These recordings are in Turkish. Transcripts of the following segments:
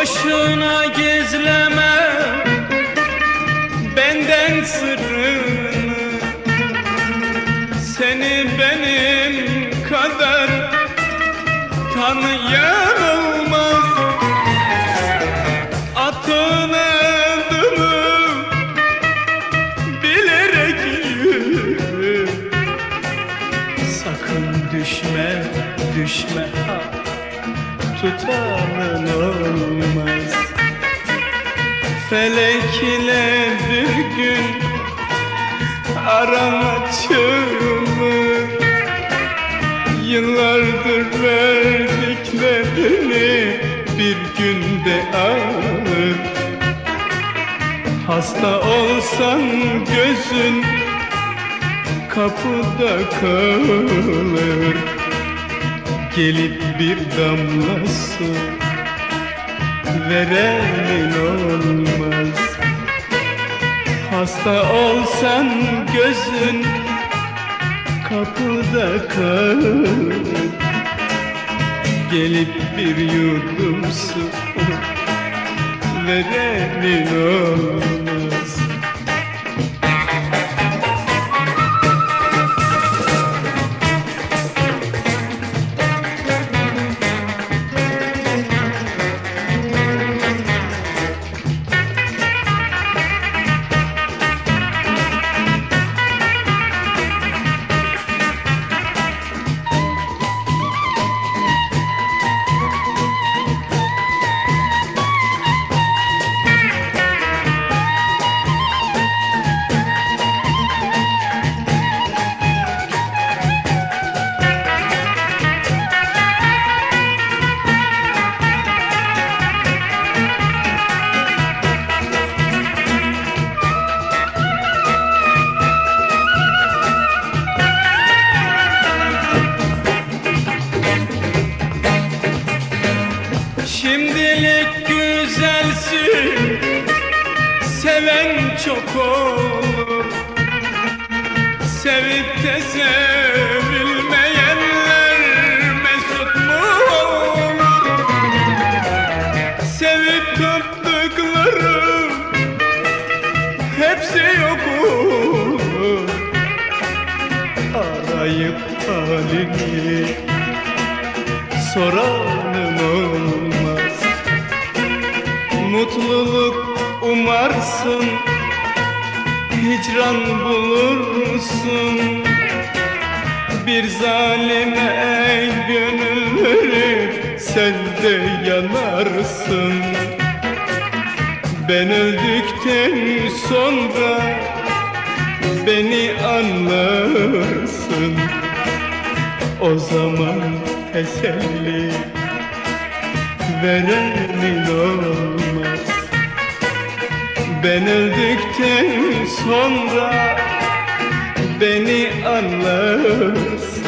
Boşuna gizleme benden sırrını. Seni benim kadar tanıyan olmaz Atın adımı bilerek yürü. Sakın düşme, düşme. Ha Felek ile bir gün Araçımı Yıllardır verdiklerini Bir günde al Hasta olsan gözün kapıda kalır. Gelip bir damla verenin olmaz. Hasta olsan gözün kapıda kalır. Gelip bir yudum su verenin olmaz Şimdilik güzelsin Seven çok olur. Sevip de sevilmeyenler mesut mu olur? Sevip tuttuklarım Hepsi yok olur. Arayıp halini soranım olmaz Mutluluk umarsın. Hicran bulursun Bir zalime gönül verip Sen de yanarsın. Ben öldükten sonra Beni anlarsın. O zaman teselli verenin olmaz Ben öldükten sonra beni anlarsın.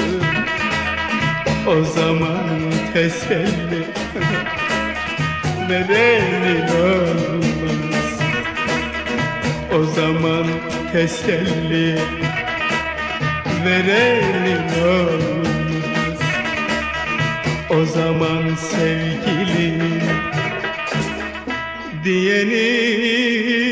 O zaman teselli verenin olmaz O zaman teselli verenin olmaz O zaman sevgilim diyeni